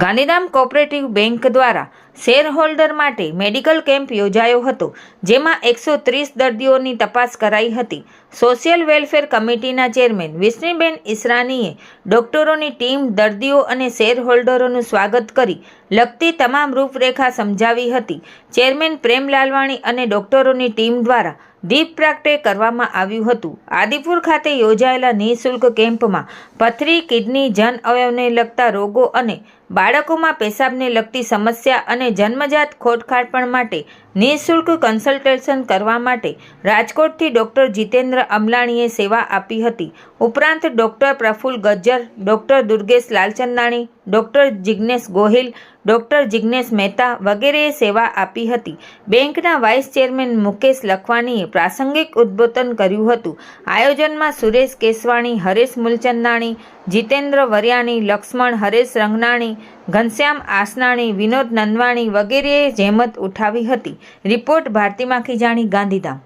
Gandhidham cooperative bank દ્વારા shareholder માટે medical camp યોજાયો હતો, જેમાં એકસો ત્રીસ દર્દીઓની તપાસ કરાઈ હતી. સોશિયલ વેલફેર કમિટીના ચેરમેન વિષ્ણુબેન ઈસરાનીએ ડોક્ટરોની ટીમ, દર્દીઓ અને શેરહોલ્ડરોનું સ્વાગત કરી લગતી તમામ રૂપરેખા સમજાવી હતી. ચેરમેન પ્રેમ લાલવાણી અને ડોક્ટરોની ટીમ દ્વારા દીપ પ્રાગટે કરવામાં આવ્યું હતું. આદિપુર ખાતે યોજાયેલા નિઃશુલ્ક કેમ્પમાં પથરી, કિડની, જન અવયવને લગતા રોગો અને બાળકોમાં પેશાબને લગતી સમસ્યા અને જન્મજાત ખોટખાડપણ માટે, નિઃશુલ્ક કન્સલ્ટેશન કરવા માટે રાજકોટથી ડૉક્ટર જીતેન્દ્ર અમલાણીએ સેવા આપી હતી. ઉપરાંત doctor Praful Gajjar, doctor Durgesh Lalchandani, doctor Jignesh Gohil doctor Jignesh Mehta વગેરેએ સેવા આપી હતી. બેંકના વાઇસ ચેરમેન મુકેશ લખવાનીએ પ્રાસંગિક ઉદ્બોધન કર્યું હતું. આયોજનમાં સુરેશ કેસવાણી, હરેશ મુલચંદાણી, જીતેન્દ્ર વરિયાણી, લક્ષ્મણ, હરેશ રંગનાણી, ઘનશ્યામ આસનાણી, વિનોદ નંદવાણી વગેરેએ જહેમત ઉઠાવી હતી. રિપોર્ટ ભારતી માખીજાણી ગાંધીધામ.